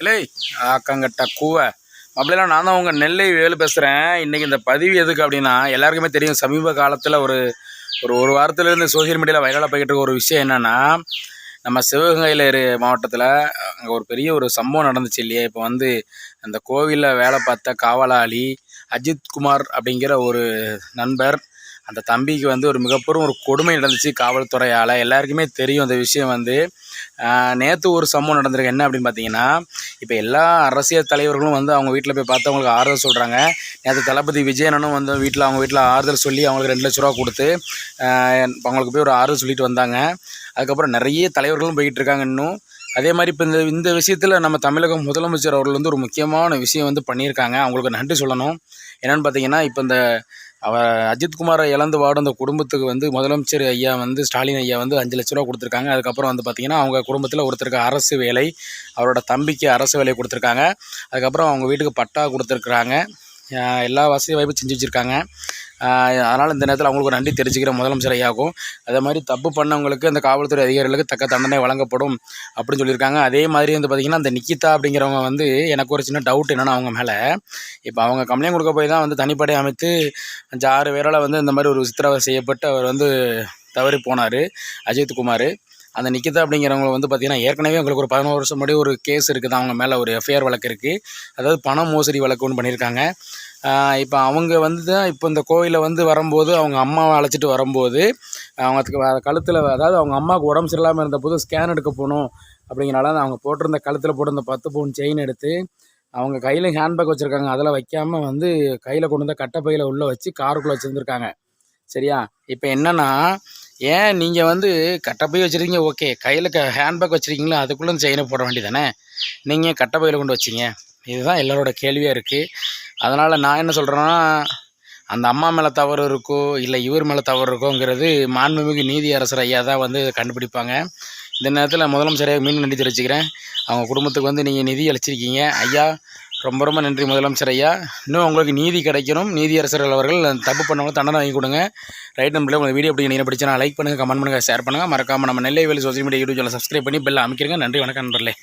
இல்லை ஆக்கங்கட்ட கூவை. அப்படிலாம் நான் தான் உங்கள் நெல்லை வேலு பேசுகிறேன் இன்றைக்கி இந்த பதிவு எதுக்கு அப்படின்னா எல்லாருக்குமே தெரியும் சமீப காலத்தில் ஒரு ஒரு ஒரு வாரத்துலேருந்து சோஷியல் மீடியாவில் வைரலாக போய்கிட்டு இருக்க ஒரு விஷயம் என்னென்னா நம்ம சிவகங்கையில் இரு மாவட்டத்தில் அங்கே ஒரு பெரிய ஒரு சம்பவம் நடந்துச்சு இல்லையா? இப்போ வந்து அந்த கோவிலில் வேலை பார்த்த காவலாளி அஜித் குமார் அப்படிங்கிற ஒரு நண்பர் அந்த தம்பிக்கு வந்து ஒரு மிகப்பெரும் ஒரு கொடுமை நடந்துச்சு காவல்துறையால். எல்லாருக்குமே தெரியும் அந்த விஷயம் வந்து. நேற்று ஒரு சம்பவம் நடந்திருக்கு. என்ன அப்படின்னு பார்த்தீங்கன்னா இப்போ எல்லா அரசியல் தலைவர்களும் வந்து அவங்க வீட்டில் போய் பார்த்து அவங்களுக்கு ஆறுதல் சொல்கிறாங்க நேற்று தளபதி விஜயனும் வந்து வீட்டில் அவங்க வீட்டில் ஆறுதல் சொல்லி அவங்களுக்கு ரெண்டு லட்ச ரூபா கொடுத்து அவங்களுக்கு போய் ஒரு ஆறுதல் சொல்லிட்டு வந்தாங்க. அதுக்கப்புறம் நிறைய தலைவர்களும் போய்கிட்டு இருக்காங்க இன்னும். அதே மாதிரி இப்போ இந்த இந்த விஷயத்தில் நம்ம தமிழக முதலமைச்சர் அவர்கள் வந்து ஒரு முக்கியமான விஷயம் வந்து பண்ணியிருக்காங்க. அவங்களுக்கு நன்றி சொல்லணும். என்னென்னு பார்த்தீங்கன்னா இப்போ இந்த அவர் அஜித்குமாரை இழந்து வாடும் அந்த குடும்பத்துக்கு வந்து முதலமைச்சர் ஐயா வந்து ஸ்டாலின் ஐயா வந்து அஞ்சு லட்ச ரூபா கொடுத்துருக்காங்க. அதுக்கப்புறம் வந்து பார்த்திங்கன்னா அவங்க குடும்பத்தில் ஒருத்தருக்கு அரசு வேலை அவரோட தம்பிக்கு அரசு வேலை கொடுத்துருக்காங்க. அதுக்கப்புறம் அவங்க வீட்டுக்கு பட்டா கொடுத்துருக்குறாங்க. எல்லா வசதி வாய்ப்பும் செஞ்சு வச்சுருக்காங்க. அதனால் இந்த நேரத்தில் அவங்களுக்கு ஒரு நன்றி தெரிஞ்சுக்கிற முதலமைச்சர் ஐயாவுக்கும் அதே மாதிரி தப்பு பண்ணவங்களுக்கு அந்த காவல்துறை அதிகாரிகளுக்கு தக்க தண்டனை வழங்கப்படும் அப்படின்னு சொல்லியிருக்காங்க. அதே மாதிரி வந்து பார்த்திங்கன்னா அந்த நிக்கிதா அப்படிங்கிறவங்க வந்து எனக்கு ஒரு சின்ன டவுட் என்னென்னா அவங்க மேலே. இப்போ அவங்க கம்ப்ளைண்ட் கொடுக்க போய் தான் வந்து தனிப்படை அமைத்து அஞ்சு ஆறு பேரால் வந்து இந்த மாதிரி ஒரு சித்திரவதை செய்யப்பட்டு அவர் வந்து தவறி போனார் அஜித்குமார் அந்த நிக்கிதா அப்படிங்கிறவங்க வந்து பார்த்திங்கன்னா ஏற்கனவே உங்களுக்கு ஒரு பதினோரு வருஷம் முன்னாடி ஒரு கேஸ் இருக்குது அவங்க மேலே ஒரு எஃப்ஐஆர் வழக்கு இருக்குது அதாவது பண மோசடி வழக்கு ஒன்று பண்ணியிருக்காங்க. இப்போ அவங்க வந்து தான் இப்போ இந்த கோவிலில் வந்து வரும்போது அவங்க அம்மாவை அழைச்சிட்டு வரும்போது அவங்க கழுத்தில் அதாவது அவங்க அம்மாவுக்கு உடம்பு சரியில்லாமல் இருந்தபோது ஸ்கேன் எடுக்க போகணும் அப்படிங்கிறனால அவங்க போட்டிருந்த கழுத்தில் போட்டிருந்த பத்து பவுன் செயின் எடுத்து அவங்க கையில் ஹேண்ட்பேக் வச்சுருக்காங்க. அதில் வைக்காமல் வந்து கையில் கொண்டு வந்த கட்டப்பையில் உள்ளே வச்சு காருக்குள்ளே வச்சுருந்துருக்காங்க. சரியா? இப்போ என்னென்னா ஏன் நீங்கள் வந்து கட்டப்பை வச்சுருக்கீங்க? ஓகே கையில் க ஹேண்ட்பேக் வச்சுருக்கீங்களா? அதுக்குள்ளே செயினை போட வேண்டியதானே நீங்கள் கட்டப்பையில் கொண்டு வச்சிங்க. இதுதான் எல்லாரோட கேள்வியாக இருக்குது அதனால் நான் என்ன சொல்கிறேன்னா அந்த அம்மா மேலே தவறு இருக்கோ இல்லை இவர் மேலே தவறு இருக்கோங்கிறது மாண்புமிகு நீதி அரசர் ஐயா தான் வந்து கண்டுபிடிப்பாங்க. இந்த நேரத்தில் முதலமைச்சரையாக மீண்டும் நன்றி தெரிவிச்சுக்கிறேன். அவங்க குடும்பத்துக்கு வந்து நீங்கள் நிதி அளிச்சிருக்கீங்க. ஐயா ரொம்ப ரொம்ப நன்றி முதலமைச்சர் ஐயா. இன்னும் உங்களுக்கு நீதி கிடைக்கணும். நீதியரசர்கள் அவர்கள் தப்பு பண்ணவங்க தண்டனை வாங்கி கொடுங்க. ரைட் நம்பரில் உங்கள் வீடியோ அப்படி நீங்கள் பிடிச்சா லைக் பண்ணுங்கள் கமெண்ட் பண்ணுங்கள் ஷேர் பண்ணுங்கள் மறக்காமல் நம்ம நெல்லை வேலை social media YouTube channel subscribe பண்ணி பெல் அமைக்கிறங்க நன்றி வணக்கம் நண்பர்களே.